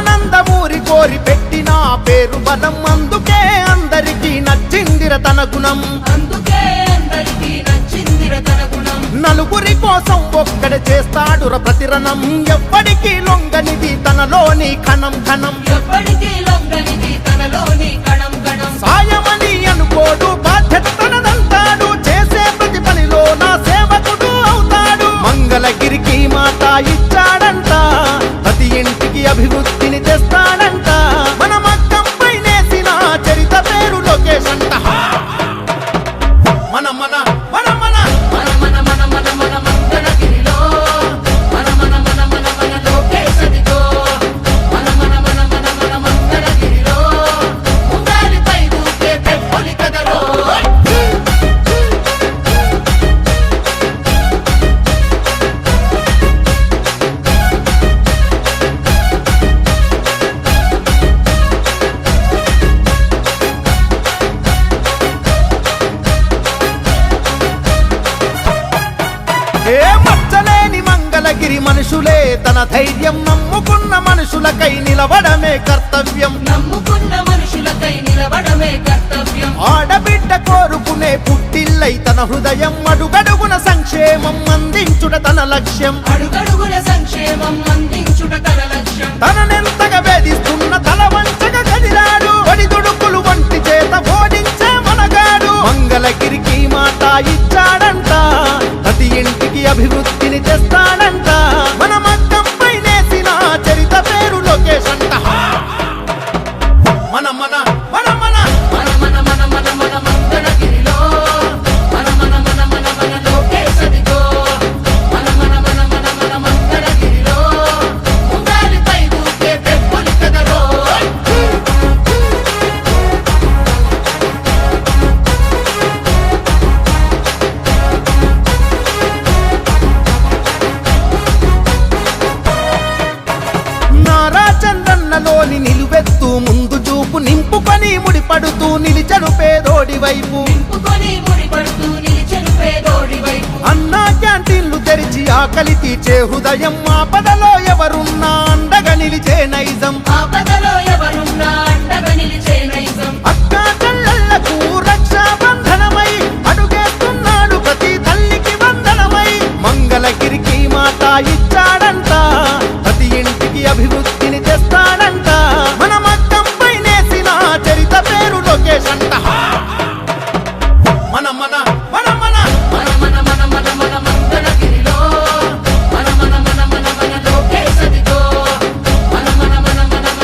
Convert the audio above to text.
ఆనందమూరి కోరి పెట్టిన పేరు బలం. అందుకే అందరికీ నచ్చిందిర తన గుణం. అందుకే అందరికీ నచ్చిందిర తన గుణం. నలుగురి కోసం ఒక్కడ చేస్తాడుర ప్రతిరణం. ఎవ్వడికి లొంగనిది తనలోని కణం కణం ఎప్పటికీ లొంగనిది తనలోని కణం కణం సాయమని అనుకోడు బాధ్యత తనదంటాడు చేసే ప్రతి పనిలో నా సేవకుడు అవుతాడు. మంగళగిరికి మాట ఇచ్చాడంట ఏ మచ్చలేని మంగళగిరి మనుషులే తన ధైర్యం నమ్ముకున్న మనుషులకై నిలవడమే కర్తవ్యం. నమ్ముకున్న మనుషులకై నిలబడమే కర్తవ్యం. ఆడబిడ్డ కోరుకునే పుట్టిల్లై తన హృదయం అడుగడుగున సంక్షేమం అందించుట తన లక్ష్యం. అడుగడుగుల సంక్షేమం అందించుట తన లక్ష్యం. తననెంతగా వేధిస్తున్న తల వంచగా కదిలాడు. ఒడిదుడుకులు వంటి చేత ఓడించే మనగాడు. మంగళగిరికి మాట ఇచ్చాడంట అభివృద్ధిని తెస్తాడంట. మన మగ్గం పైనేసిన చరిత పేరు లోకేష్ అంట. మన మన నిలువెత్తోని నిలువెత్తు ముందు చూపు నింపుకొని ముడిపడుతూ నిలిచడు పేదోడి వైపు. అన్నా క్యాంటీన్లు తెరిచి ఆకలి తీర్చే హృదయం మా పదలో ఎవరున్నా.